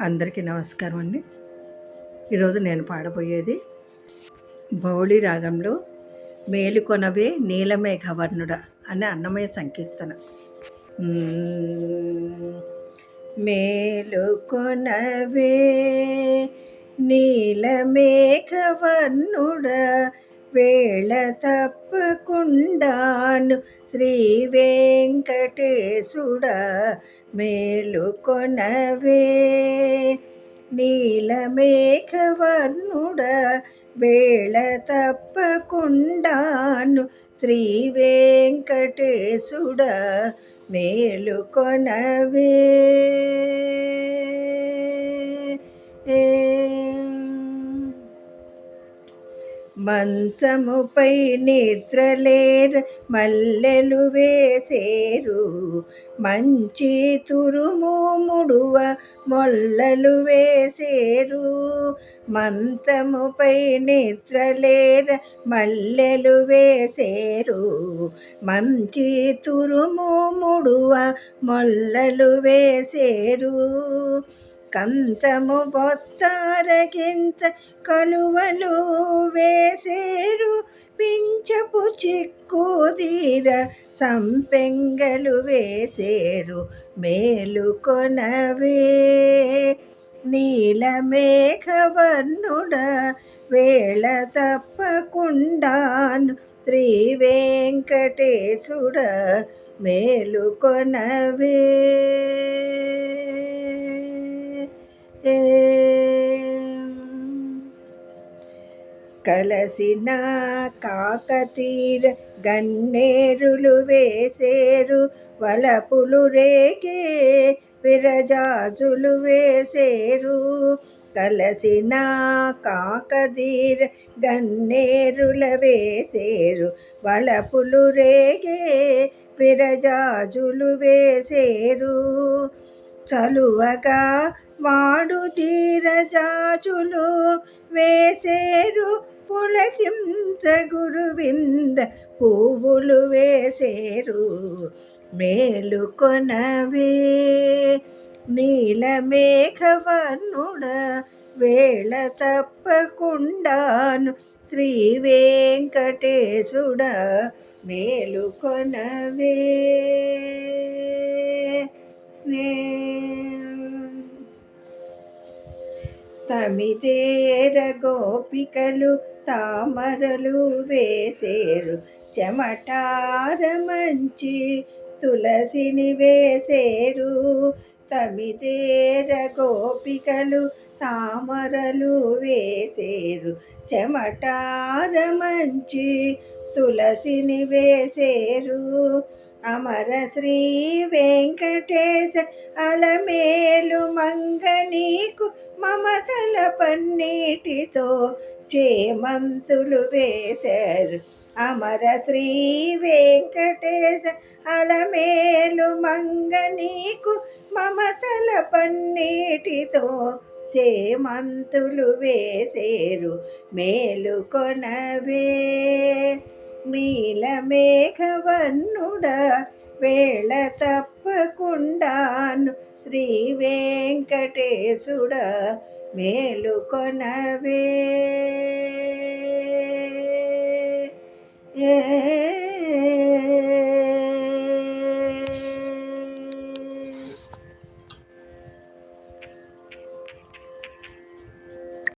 అందరికీ నమస్కారం అండి. ఈరోజు నేను పాడబోయేది బౌళి రాగంలో మేలుకొనవే నీలమేఘవర్ణుడ అనే అన్నమయ సంకీర్తన. మేలుకొనవే నీలమే నీలమేఘవర్ణుడ వేళ తప్పకుండాను శ్రీ వెంకటేశుడ మేలుకొనవే నీలమేఘవర్ణుడ వేళ తప్పకుండాను శ్రీ వెంకటేశుడ మేలుకొనవే మంచముపై నిద్రలేర మల్లెలు వేసేరు మంచి తురుము ముడువ మొల్లలు వేసేరు మంచముపై నిద్రలేర మల్లెలు వేసేరు మంచి తురుము ముడువ మొల్లలు వేసేరు కంచము బొత్తారగించ కలువలు వేసేరు. పించపు చిక్కుదీర సంపెంగలు వేసేరు. మేలుకొనవే నీలమేఘవర్ణుడ వేళ తప్పకుండాను శ్రీ వెంకటేశుడ మేలుకొనవే కలసిన కాకతీర గన్నేరులు వేసేరు వలపులు రేగే విరజాజులు వేసేరు. కలసిన కాకదీర గన్నేరుల వేసేరు వలపులు రేగే విరజాజులు వేసేరు. చలువగా వాడు తీరజాచులు వేసేరు పులకించ గురువింద పువ్వులు వేసేరు మేలుకొనవే నీలమేఘవర్ణుడ వేళ తప్పకుండాను శ్రీ వెంకటేశుడ మేలుకొనవే తమిదేర గోపికలు తామరలు వేసేరు. చెమటార మంచి తులసిని వేసేరు. తమిదేర గోపికలు తామరలు వేసేరు. చెమటార మంచి తులసిని వేసేరు. అమర శ్రీ వెంకటేశ అలమేలు మంగ నీకు మమతల పన్నీటితో చేమంతులు వేశారు. అమర శ్రీ వెంకటేశ అలమేలు మంగ నీకు మమతల పన్నీటితో చేమంతులు వేసేరు. మేలుకొనవే నీలమేఘవర్ణుడ వేళ తప్పకుండాను శ్రీ వెంకటేశుడ మేలుకొనవే